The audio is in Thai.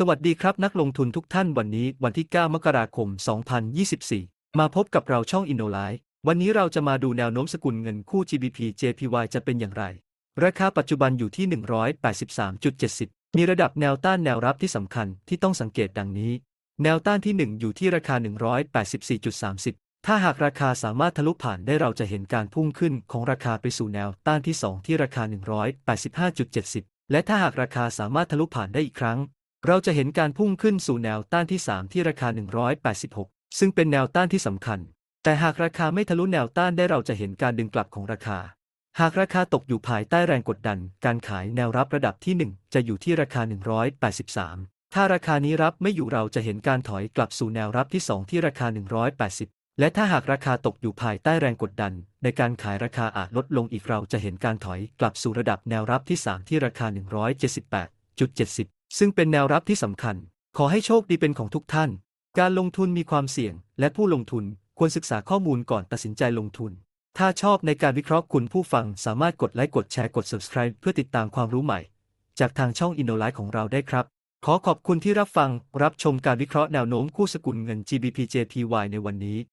สวัสดีครับนักลงทุนทุกท่านวันนี้วันที่ 9 มกราคม 2024 มาพบกับเราช่อง i n n o l i วันนี้เราจะมาดูแนวโน้มสกุลเงินคู่ GBP JPY จะเป็นอย่างไร ราคาปัจจุบันอยู่ที่ 183.70 มีระดับแนวต้านแนวรับที่สำคัญที่ต้องสังเกตดังนี้ แนวต้านที่ 1 อยู่ที่ราคา 184.30 ถ้าหากราคาสามารถทะลุผ่านได้เราจะเห็นการพุ่งขึ้นของราคาไปสู่แนวต้านที่ 2 ที่ราคา 185.70และถ้าหากราคาสามารถทะลุผ่านได้อีกครั้ง เราจะเห็นการพุ่งขึ้นสู่แนวต้านที่ 3 ที่ราคา 186 ซึ่งเป็นแนวต้านที่สำคัญ แต่หากราคาไม่ทะลุแนวต้านได้เราจะเห็นการดึงกลับของราคา หากราคาตกอยู่ภายใต้แรงกดดัน การขายแนวรับระดับที่ 1 จะอยู่ที่ราคา 183 ถ้าราคานี้รับไม่อยู่เราจะเห็นการถอยกลับสู่แนวรับที่ 2 ที่ราคา 180 และถ้าหากราคาตกอยู่ภายใต้แรงกดดัน ในการขายราคาอาจลดลงอีกเราจะเห็นการถอยกลับสู่ระดับแนวรับที่ 3 ที่ราคา 178.70 ซึ่งเป็นแนวรับที่สำคัญ ขอให้โชคดีเป็นของทุกท่าน การลงทุนมีความเสี่ยง และผู้ลงทุนควรศึกษาข้อมูลก่อนตัดสินใจลงทุน ถ้าชอบในการวิเคราะห์คุณผู้ฟังสามารถกดไลค์กดแชร์กด subscribe เพื่อติดตามความรู้ใหม่ จากทางช่อง i n n o l i ของเราได้ครับ ขอขอบคุณที่รับฟังรับชมการวิเคราะห์แนวโน้มคู่สกุลเงิน GBP JPY ในวันนี้